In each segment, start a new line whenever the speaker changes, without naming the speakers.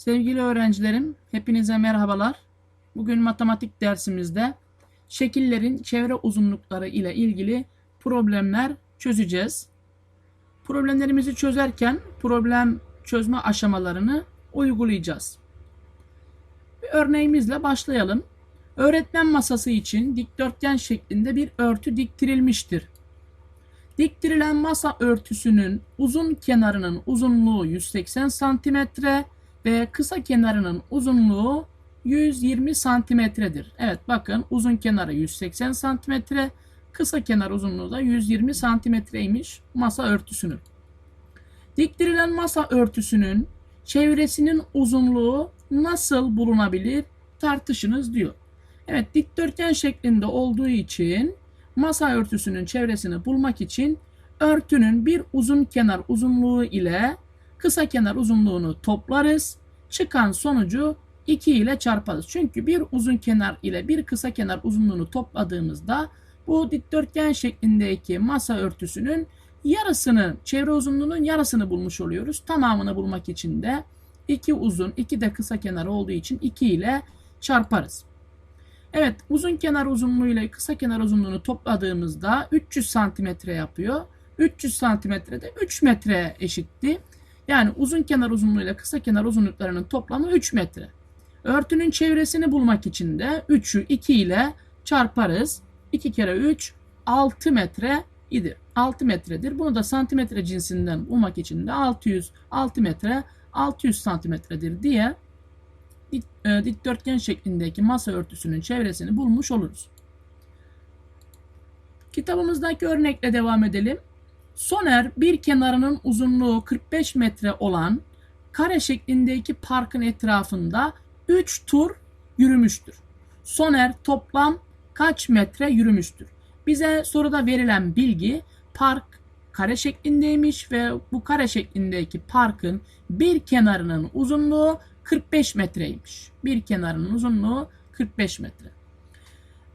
Sevgili öğrencilerim, hepinize merhabalar. Bugün matematik dersimizde şekillerin çevre uzunlukları ile ilgili problemler çözeceğiz. Problemlerimizi çözerken problem çözme aşamalarını uygulayacağız. Bir örneğimizle başlayalım. Öğretmen masası için dikdörtgen şeklinde bir örtü diktirilmiştir. Diktirilen masa örtüsünün uzun kenarının uzunluğu 180 santimetre ve kısa kenarının uzunluğu 120 santimetredir. Evet bakın uzun kenarı 180 santimetre, kısa kenar uzunluğu da 120 santimetreymiş masa örtüsünün. Diktirilen masa örtüsünün çevresinin uzunluğu nasıl bulunabilir tartışınız diyor. Evet dikdörtgen şeklinde olduğu için masa örtüsünün çevresini bulmak için örtünün bir uzun kenar uzunluğu ile kısa kenar uzunluğunu toplarız. Çıkan sonucu 2 ile çarparız. Çünkü bir uzun kenar ile bir kısa kenar uzunluğunu topladığımızda bu dikdörtgen şeklindeki masa örtüsünün yarısını, çevre uzunluğunun yarısını bulmuş oluyoruz. Tamamını bulmak için de 2 uzun, 2 de kısa kenar olduğu için 2 ile çarparız. Evet, uzun kenar uzunluğu ile kısa kenar uzunluğunu topladığımızda 300 santimetre yapıyor. 300 santimetre de 3 metreye eşitti. Yani uzun kenar uzunluğu ile kısa kenar uzunluklarının toplamı 3 metre. Örtünün çevresini bulmak için de 3'ü 2 ile çarparız. 2 kere 3 6 metre idir. 6 metredir. Bunu da santimetre cinsinden bulmak için de 600 6 metre 600 santimetredir diye e, dikdörtgen şeklindeki masa örtüsünün çevresini bulmuş oluruz. Kitabımızdaki örnekle devam edelim. Soner bir kenarının uzunluğu 45 metre olan kare şeklindeki parkın etrafında 3 tur yürümüştür. Soner toplam kaç metre yürümüştür? Bize soruda verilen bilgi park kare şeklindeymiş ve bu kare şeklindeki parkın bir kenarının uzunluğu 45 metreymiş. Bir kenarının uzunluğu 45 metre.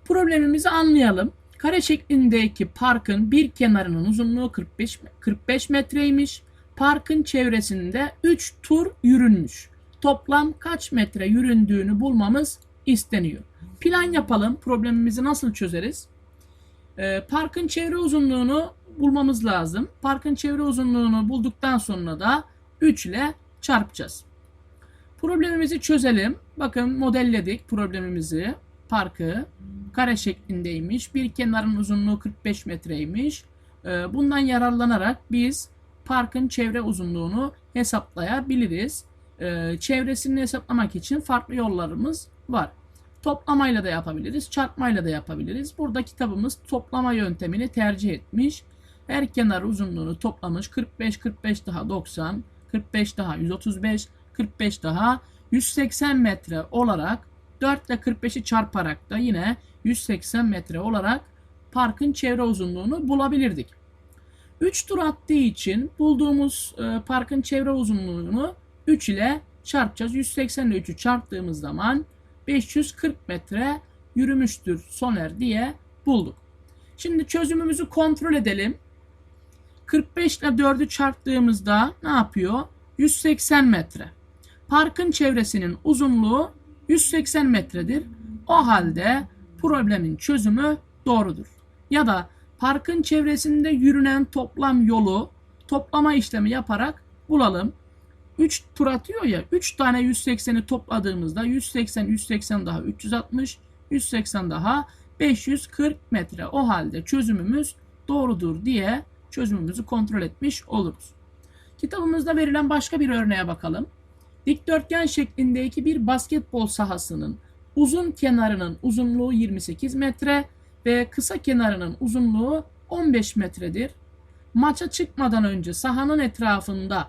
Problemimizi anlayalım. Kare şeklindeki parkın bir kenarının uzunluğu 45 me- 45 metreymiş. Parkın çevresinde 3 tur yürünmüş. Toplam kaç metre yüründüğünü bulmamız isteniyor. Plan yapalım. Problemimizi nasıl çözeriz? Ee, parkın çevre uzunluğunu bulmamız lazım. Parkın çevre uzunluğunu bulduktan sonra da 3 ile çarpacağız. Problemimizi çözelim. Bakın modelledik problemimizi. Parkı kare şeklindeymiş. Bir kenarın uzunluğu 45 metreymiş. Ee, Bundan yararlanarak biz parkın çevre uzunluğunu hesaplayabiliriz. Ee, Çevresini hesaplamak için farklı yollarımız var. Toplamayla da yapabiliriz, çarpmayla da yapabiliriz. Burada kitabımız toplama yöntemini tercih etmiş. Her kenar uzunluğunu toplamış. 45, 45 daha 90, 45 daha 135, 45 daha 180 metre olarak 4 ile 45'i çarparak da yine 180 metre olarak parkın çevre uzunluğunu bulabilirdik. 3 tur attığı için bulduğumuz e, parkın çevre uzunluğunu 3 ile çarpacağız. 180 ile 3'ü çarptığımız zaman 540 metre yürümüştür Soner diye bulduk. Şimdi çözümümüzü kontrol edelim. 45 ile 4'ü çarptığımızda ne yapıyor? 180 metre. Parkın çevresinin uzunluğu 180 metredir. O halde problemin çözümü doğrudur. Ya da parkın çevresinde yürünen toplam yolu toplama işlemi yaparak bulalım. 3 tur atıyor ya 3 tane 180'i topladığımızda 180 180 daha 360 180 daha 540 metre. O halde çözümümüz doğrudur diye çözümümüzü kontrol etmiş oluruz. Kitabımızda verilen başka bir örneğe bakalım. Dikdörtgen şeklindeki bir basketbol sahasının uzun kenarının uzunluğu 28 metre ve kısa kenarının uzunluğu 15 metredir. Maça çıkmadan önce sahanın etrafında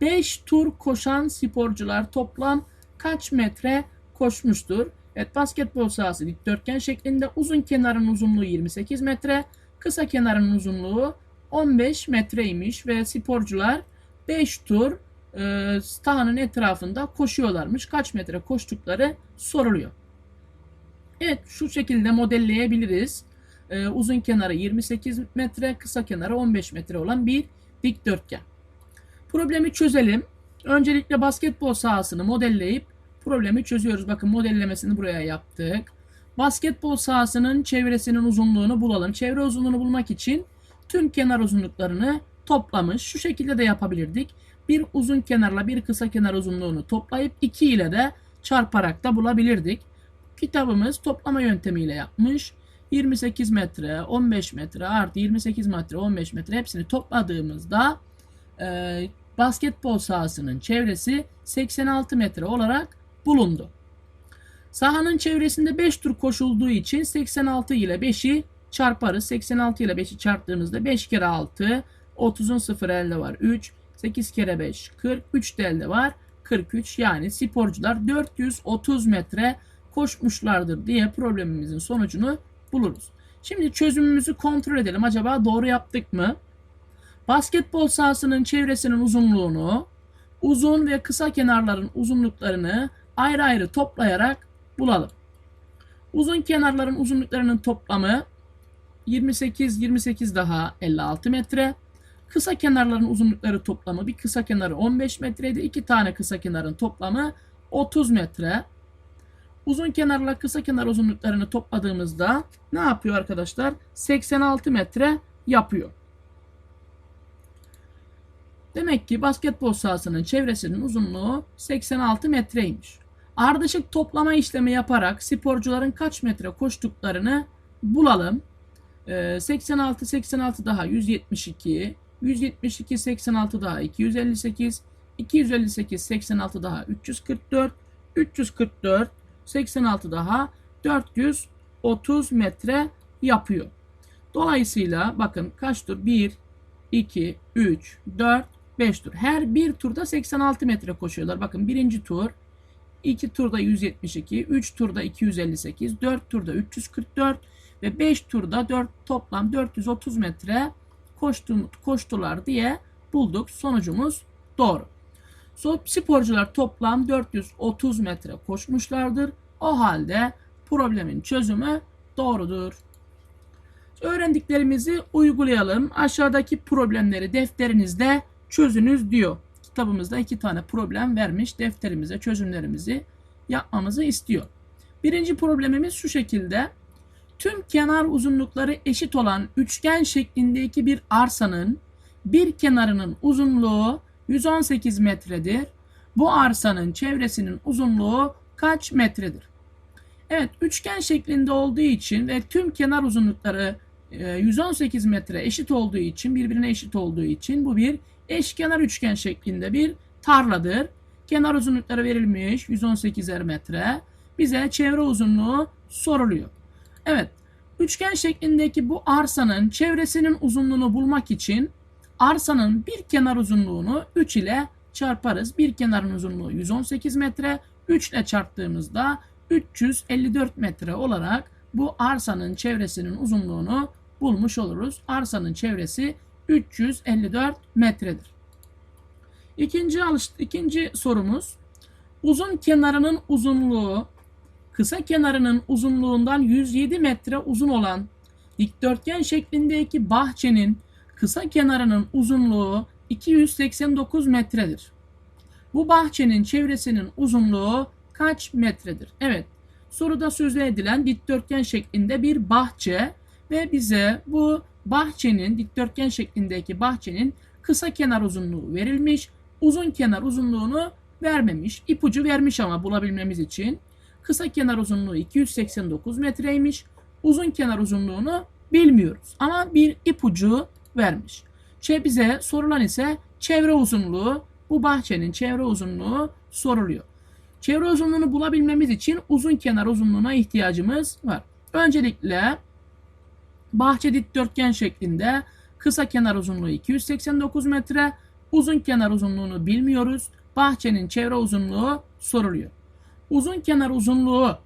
5 tur koşan sporcular toplam kaç metre koşmuştur? Evet basketbol sahası dikdörtgen şeklinde uzun kenarın uzunluğu 28 metre, kısa kenarın uzunluğu 15 metreymiş ve sporcular 5 tur e, sahanın etrafında koşuyorlarmış. Kaç metre koştukları soruluyor. Evet şu şekilde modelleyebiliriz. E, uzun kenarı 28 metre, kısa kenarı 15 metre olan bir dikdörtgen. Problemi çözelim. Öncelikle basketbol sahasını modelleyip problemi çözüyoruz. Bakın modellemesini buraya yaptık. Basketbol sahasının çevresinin uzunluğunu bulalım. Çevre uzunluğunu bulmak için tüm kenar uzunluklarını toplamış. Şu şekilde de yapabilirdik. Bir uzun kenarla bir kısa kenar uzunluğunu toplayıp 2 ile de çarparak da bulabilirdik. Kitabımız toplama yöntemiyle yapmış. 28 metre, 15 metre artı 28 metre, 15 metre hepsini topladığımızda e, basketbol sahasının çevresi 86 metre olarak bulundu. Sahanın çevresinde 5 tur koşulduğu için 86 ile 5'i çarparız. 86 ile 5'i çarptığımızda 5 kere 6, 30'un 0 elde var 3, 8 kere 5 40, 3 de elde var 43. Yani sporcular 430 metre koşmuşlardır diye problemimizin sonucunu buluruz. Şimdi çözümümüzü kontrol edelim. Acaba doğru yaptık mı? Basketbol sahasının çevresinin uzunluğunu, uzun ve kısa kenarların uzunluklarını ayrı ayrı toplayarak bulalım. Uzun kenarların uzunluklarının toplamı 28 28 daha 56 metre. Kısa kenarların uzunlukları toplamı bir kısa kenarı 15 metreydi. iki tane kısa kenarın toplamı 30 metre. Uzun kenarla kısa kenar uzunluklarını topladığımızda ne yapıyor arkadaşlar? 86 metre yapıyor. Demek ki basketbol sahasının çevresinin uzunluğu 86 metreymiş. Ardışık toplama işlemi yaparak sporcuların kaç metre koştuklarını bulalım. Ee, 86 86 daha 172, 172 86 daha 258, 258 86 daha 344, 344 86 daha 430 metre yapıyor. Dolayısıyla bakın kaç tur? 1, 2, 3, 4, 5 tur. Her bir turda 86 metre koşuyorlar. Bakın birinci tur, 2 turda 172, 3 turda 258, 4 turda 344 ve 5 turda 4 toplam 430 metre koştu, koştular diye bulduk. Sonucumuz doğru. Sporcular toplam 430 metre koşmuşlardır. O halde problemin çözümü doğrudur. Öğrendiklerimizi uygulayalım. Aşağıdaki problemleri defterinizde çözünüz diyor. Kitabımızda iki tane problem vermiş. Defterimize çözümlerimizi yapmamızı istiyor. Birinci problemimiz şu şekilde. Tüm kenar uzunlukları eşit olan üçgen şeklindeki bir arsanın bir kenarının uzunluğu 118 metredir. Bu arsanın çevresinin uzunluğu kaç metredir? Evet, üçgen şeklinde olduğu için ve tüm kenar uzunlukları 118 metre eşit olduğu için, birbirine eşit olduğu için bu bir eşkenar üçgen şeklinde bir tarladır. Kenar uzunlukları verilmiş 118'er metre. Bize çevre uzunluğu soruluyor. Evet, üçgen şeklindeki bu arsanın çevresinin uzunluğunu bulmak için arsanın bir kenar uzunluğunu 3 ile çarparız. Bir kenarın uzunluğu 118 metre. 3 ile çarptığımızda 354 metre olarak bu arsanın çevresinin uzunluğunu bulmuş oluruz. Arsanın çevresi 354 metredir. İkinci, alış, ikinci sorumuz uzun kenarının uzunluğu kısa kenarının uzunluğundan 107 metre uzun olan dikdörtgen şeklindeki bahçenin kısa kenarının uzunluğu 289 metredir. Bu bahçenin çevresinin uzunluğu kaç metredir? Evet, soruda sözle edilen dikdörtgen şeklinde bir bahçe ve bize bu bahçenin dikdörtgen şeklindeki bahçenin kısa kenar uzunluğu verilmiş. Uzun kenar uzunluğunu vermemiş. İpucu vermiş ama bulabilmemiz için. Kısa kenar uzunluğu 289 metreymiş. Uzun kenar uzunluğunu bilmiyoruz. Ama bir ipucu vermiş. Şey bize sorulan ise çevre uzunluğu. Bu bahçenin çevre uzunluğu soruluyor. Çevre uzunluğunu bulabilmemiz için uzun kenar uzunluğuna ihtiyacımız var. Öncelikle bahçe dikdörtgen şeklinde kısa kenar uzunluğu 289 metre, uzun kenar uzunluğunu bilmiyoruz. Bahçenin çevre uzunluğu soruluyor. Uzun kenar uzunluğu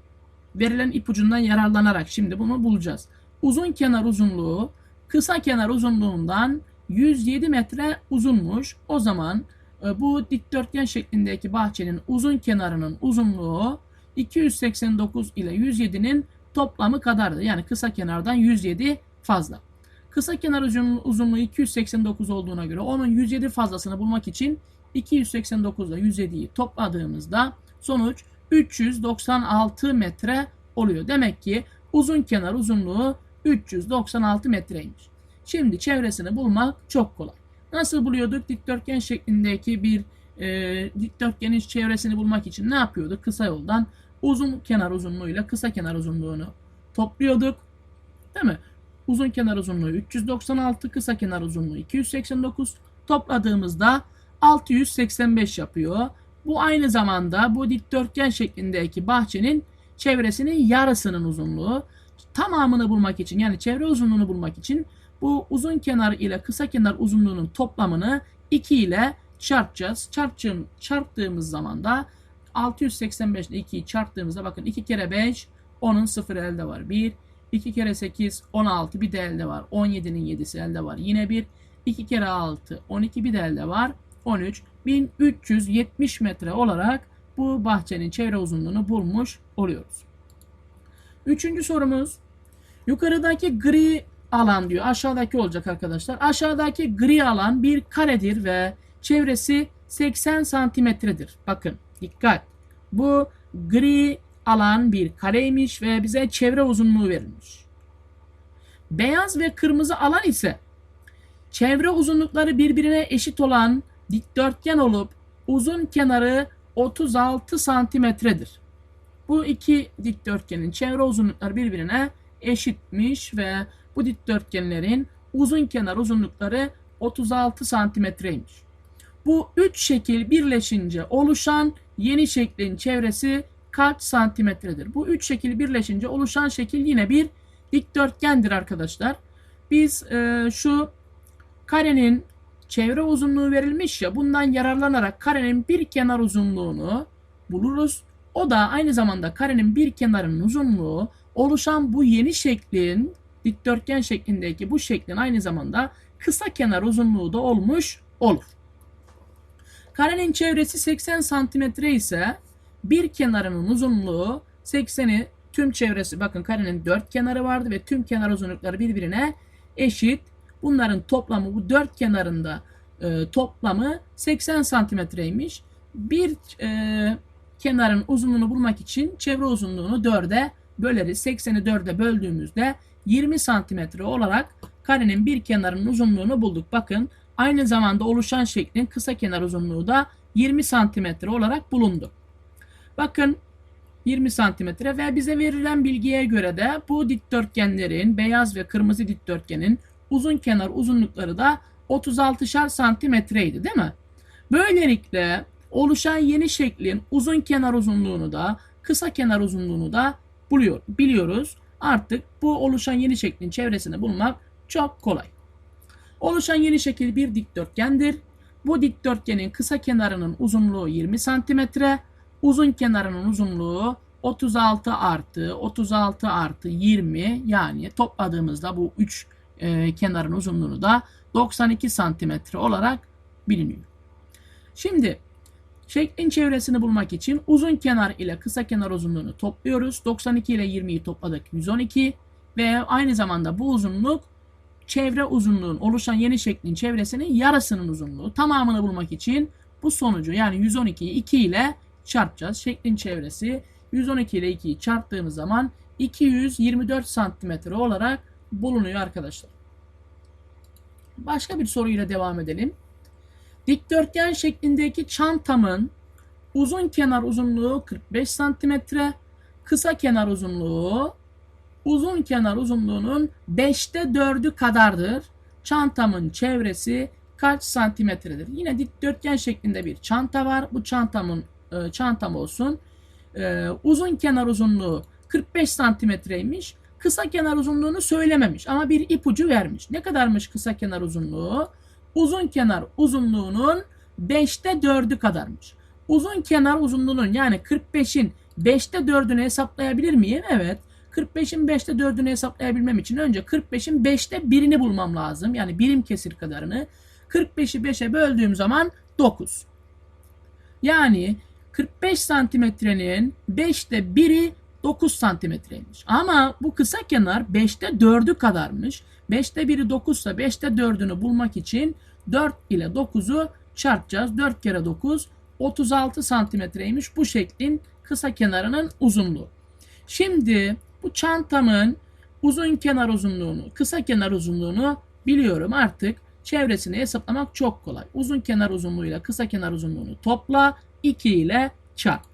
verilen ipucundan yararlanarak şimdi bunu bulacağız. Uzun kenar uzunluğu kısa kenar uzunluğundan 107 metre uzunmuş. O zaman e, bu dikdörtgen şeklindeki bahçenin uzun kenarının uzunluğu 289 ile 107'nin toplamı kadardı. Yani kısa kenardan 107 fazla. Kısa kenar uzunluğu 289 olduğuna göre onun 107 fazlasını bulmak için 289 ile 107'yi topladığımızda sonuç 396 metre oluyor. Demek ki uzun kenar uzunluğu 396 metreymiş. Şimdi çevresini bulmak çok kolay. Nasıl buluyorduk? Dikdörtgen şeklindeki bir e, dikdörtgenin çevresini bulmak için ne yapıyorduk? Kısa yoldan uzun kenar uzunluğuyla kısa kenar uzunluğunu topluyorduk. Değil mi? Uzun kenar uzunluğu 396, kısa kenar uzunluğu 289. Topladığımızda 685 yapıyor. Bu aynı zamanda bu dikdörtgen şeklindeki bahçenin çevresinin yarısının uzunluğu. Tamamını bulmak için yani çevre uzunluğunu bulmak için bu uzun kenar ile kısa kenar uzunluğunun toplamını 2 ile çarpacağız. Çarptığım, çarptığımız zaman da 685 ile 2'yi çarptığımızda bakın 2 kere 5 10'un 0 elde var. 1 2 kere 8 16 bir de elde var. 17'nin 7'si elde var. Yine 1 2 kere 6 12 bir de elde var. 13 1370 metre olarak bu bahçenin çevre uzunluğunu bulmuş oluyoruz. Üçüncü sorumuz yukarıdaki gri alan diyor. Aşağıdaki olacak arkadaşlar. Aşağıdaki gri alan bir karedir ve çevresi 80 santimetredir. Bakın dikkat. Bu gri alan bir kareymiş ve bize çevre uzunluğu verilmiş. Beyaz ve kırmızı alan ise çevre uzunlukları birbirine eşit olan dikdörtgen olup uzun kenarı 36 santimetredir. Bu iki dikdörtgenin çevre uzunlukları birbirine eşitmiş ve bu dikdörtgenlerin uzun kenar uzunlukları 36 santimetreymiş. Bu üç şekil birleşince oluşan yeni şeklin çevresi kaç santimetredir? Bu üç şekil birleşince oluşan şekil yine bir dikdörtgendir arkadaşlar. Biz e, şu karenin çevre uzunluğu verilmiş ya bundan yararlanarak karenin bir kenar uzunluğunu buluruz. O da aynı zamanda karenin bir kenarının uzunluğu oluşan bu yeni şeklin dikdörtgen şeklindeki bu şeklin aynı zamanda kısa kenar uzunluğu da olmuş olur. Karenin çevresi 80 santimetre ise bir kenarının uzunluğu 80'i tüm çevresi bakın karenin dört kenarı vardı ve tüm kenar uzunlukları birbirine eşit. Bunların toplamı bu dört kenarında e, toplamı 80 santimetreymiş. Bir e, kenarın uzunluğunu bulmak için çevre uzunluğunu 4'e böleriz. 80'i 4'e böldüğümüzde 20 santimetre olarak karenin bir kenarının uzunluğunu bulduk. Bakın aynı zamanda oluşan şeklin kısa kenar uzunluğu da 20 santimetre olarak bulundu. Bakın 20 santimetre ve bize verilen bilgiye göre de bu dikdörtgenlerin beyaz ve kırmızı dikdörtgenin uzun kenar uzunlukları da 36'şar santimetreydi değil mi? Böylelikle oluşan yeni şeklin uzun kenar uzunluğunu da kısa kenar uzunluğunu da buluyor, biliyoruz. Artık bu oluşan yeni şeklin çevresini bulmak çok kolay. Oluşan yeni şekil bir dikdörtgendir. Bu dikdörtgenin kısa kenarının uzunluğu 20 santimetre, uzun kenarının uzunluğu 36 artı 36 artı 20 yani topladığımızda bu 3 e, kenarın uzunluğunu da 92 santimetre olarak biliniyor. Şimdi şeklin çevresini bulmak için uzun kenar ile kısa kenar uzunluğunu topluyoruz. 92 ile 20'yi topladık 112 ve aynı zamanda bu uzunluk çevre uzunluğun oluşan yeni şeklin çevresinin yarısının uzunluğu. Tamamını bulmak için bu sonucu yani 112'yi 2 ile çarpacağız. Şeklin çevresi 112 ile 2'yi çarptığımız zaman 224 santimetre olarak bulunuyor arkadaşlar. Başka bir soruyla devam edelim. Dikdörtgen şeklindeki çantamın uzun kenar uzunluğu 45 santimetre, kısa kenar uzunluğu uzun kenar uzunluğunun 5'te 4'ü kadardır. Çantamın çevresi kaç santimetredir? Yine dikdörtgen şeklinde bir çanta var. Bu çantamın e, çantam olsun. E, uzun kenar uzunluğu 45 santimetreymiş. Kısa kenar uzunluğunu söylememiş ama bir ipucu vermiş. Ne kadarmış kısa kenar uzunluğu? Uzun kenar uzunluğunun 5'te 4'ü kadarmış. Uzun kenar uzunluğunun yani 45'in 5'te 4'ünü hesaplayabilir miyim? Evet. 45'in 5'te 4'ünü hesaplayabilmem için önce 45'in 5'te 1'ini bulmam lazım. Yani birim kesir kadarını. 45'i 5'e böldüğüm zaman 9. Yani 45 santimetrenin 5'te 1'i 9 santimetreymiş. Ama bu kısa kenar 5'te 4'ü kadarmış. 5'te 1'i 9 ise 5'te 4'ünü bulmak için 4 ile 9'u çarpacağız. 4 kere 9 36 santimetreymiş bu şeklin kısa kenarının uzunluğu. Şimdi bu çantamın uzun kenar uzunluğunu, kısa kenar uzunluğunu biliyorum artık. Çevresini hesaplamak çok kolay. Uzun kenar uzunluğuyla kısa kenar uzunluğunu topla 2 ile çarp.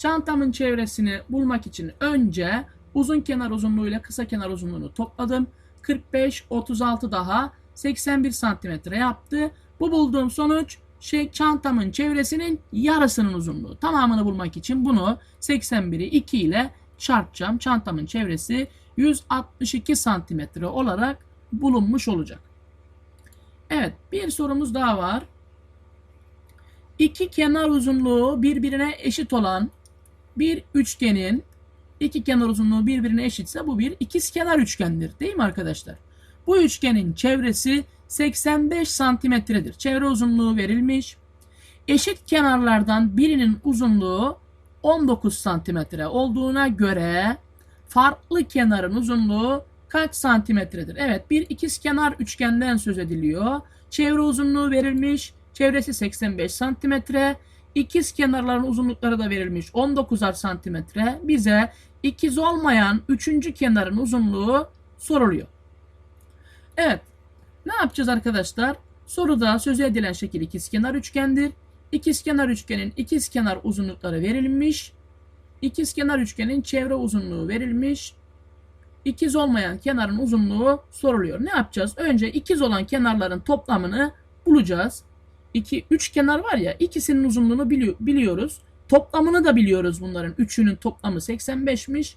Çantamın çevresini bulmak için önce uzun kenar uzunluğuyla kısa kenar uzunluğunu topladım. 45, 36 daha 81 santimetre yaptı. Bu bulduğum sonuç şey çantamın çevresinin yarısının uzunluğu. Tamamını bulmak için bunu 81'i 2 ile çarpacağım. Çantamın çevresi 162 santimetre olarak bulunmuş olacak. Evet bir sorumuz daha var. İki kenar uzunluğu birbirine eşit olan bir üçgenin iki kenar uzunluğu birbirine eşitse bu bir ikizkenar üçgendir. Değil mi arkadaşlar? Bu üçgenin çevresi 85 santimetredir. Çevre uzunluğu verilmiş. Eşit kenarlardan birinin uzunluğu 19 santimetre olduğuna göre farklı kenarın uzunluğu kaç santimetredir? Evet bir ikizkenar üçgenden söz ediliyor. Çevre uzunluğu verilmiş. Çevresi 85 santimetre. İkiz kenarların uzunlukları da verilmiş 19'ar santimetre. Bize ikiz olmayan üçüncü kenarın uzunluğu soruluyor. Evet. Ne yapacağız arkadaşlar? Soruda söz edilen şekil ikizkenar üçgendir. İkizkenar üçgenin ikizkenar uzunlukları verilmiş. İkizkenar üçgenin çevre uzunluğu verilmiş. İkiz olmayan kenarın uzunluğu soruluyor. Ne yapacağız? Önce ikiz olan kenarların toplamını bulacağız. 2 3 kenar var ya ikisinin uzunluğunu biliyor, biliyoruz. Toplamını da biliyoruz bunların. Üçünün toplamı 85'miş.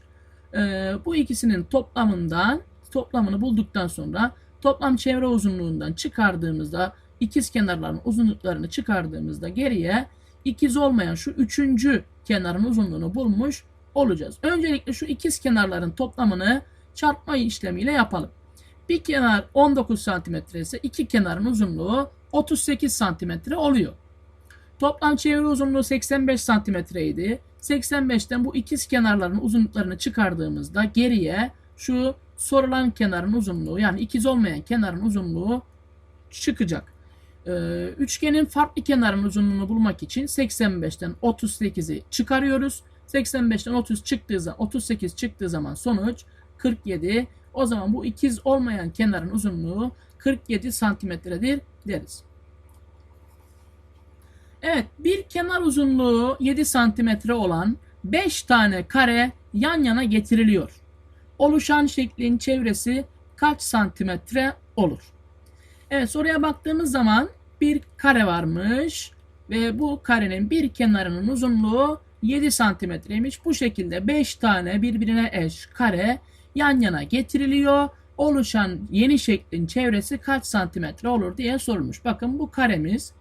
Ee, bu ikisinin toplamından toplamını bulduktan sonra toplam çevre uzunluğundan çıkardığımızda ikiz kenarların uzunluklarını çıkardığımızda geriye ikiz olmayan şu üçüncü kenarın uzunluğunu bulmuş olacağız. Öncelikle şu ikiz kenarların toplamını çarpma işlemiyle yapalım. Bir kenar 19 santimetre ise iki kenarın uzunluğu 38 santimetre oluyor. Toplam çevre uzunluğu 85 santimetreydi. 85'ten bu ikiz kenarların uzunluklarını çıkardığımızda geriye şu sorulan kenarın uzunluğu yani ikiz olmayan kenarın uzunluğu çıkacak. Ee, üçgenin farklı kenarın uzunluğunu bulmak için 85'ten 38'i çıkarıyoruz. 85'ten 30 çıktığı zaman 38 çıktığı zaman sonuç 47. O zaman bu ikiz olmayan kenarın uzunluğu 47 santimetredir deriz. Evet bir kenar uzunluğu 7 santimetre olan 5 tane kare yan yana getiriliyor. Oluşan şeklin çevresi kaç santimetre olur? Evet soruya baktığımız zaman bir kare varmış ve bu karenin bir kenarının uzunluğu 7 santimetreymiş. Bu şekilde 5 tane birbirine eş kare yan yana getiriliyor. Oluşan yeni şeklin çevresi kaç santimetre olur diye sorulmuş. Bakın bu karemiz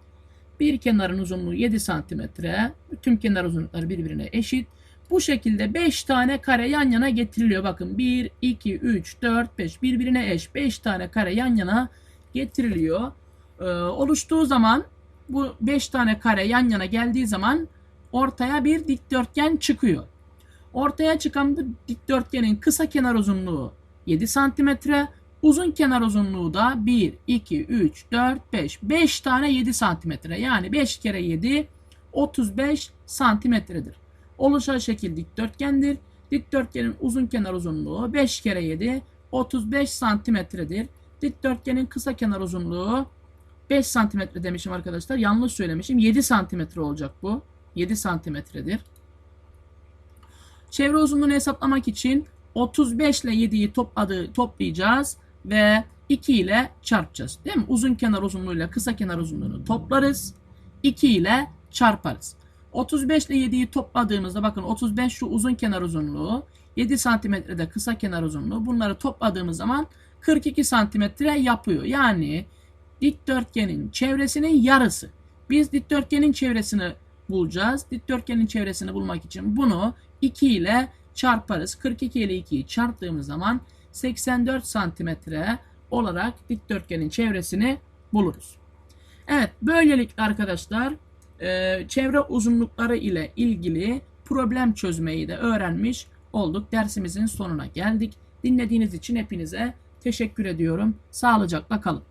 bir kenarın uzunluğu 7 santimetre. Tüm kenar uzunlukları birbirine eşit. Bu şekilde 5 tane kare yan yana getiriliyor. Bakın 1, 2, 3, 4, 5 birbirine eş 5 tane kare yan yana getiriliyor. Ee, oluştuğu zaman bu 5 tane kare yan yana geldiği zaman ortaya bir dikdörtgen çıkıyor. Ortaya çıkan bu dikdörtgenin kısa kenar uzunluğu 7 santimetre, uzun kenar uzunluğu da 1, 2, 3, 4, 5. 5 tane 7 santimetre. Yani 5 kere 7 35 santimetredir. Oluşan şekil dikdörtgendir. Dikdörtgenin uzun kenar uzunluğu 5 kere 7 35 santimetredir. Dikdörtgenin kısa kenar uzunluğu 5 santimetre demişim arkadaşlar. Yanlış söylemişim. 7 santimetre olacak bu. 7 santimetredir. Çevre uzunluğunu hesaplamak için 35 ile 7'yi topladı, toplayacağız ve 2 ile çarpacağız. Değil mi? Uzun kenar uzunluğuyla kısa kenar uzunluğunu toplarız. 2 ile çarparız. 35 ile 7'yi topladığımızda bakın 35 şu uzun kenar uzunluğu 7 santimetrede kısa kenar uzunluğu bunları topladığımız zaman 42 santimetre yapıyor. Yani dikdörtgenin çevresinin yarısı. Biz dikdörtgenin çevresini bulacağız. Dikdörtgenin çevresini bulmak için bunu 2 ile çarparız. 42 ile 2'yi çarptığımız zaman 84 santimetre olarak dikdörtgenin çevresini buluruz. Evet böylelikle arkadaşlar e, çevre uzunlukları ile ilgili problem çözmeyi de öğrenmiş olduk. Dersimizin sonuna geldik. Dinlediğiniz için hepinize teşekkür ediyorum. Sağlıcakla kalın.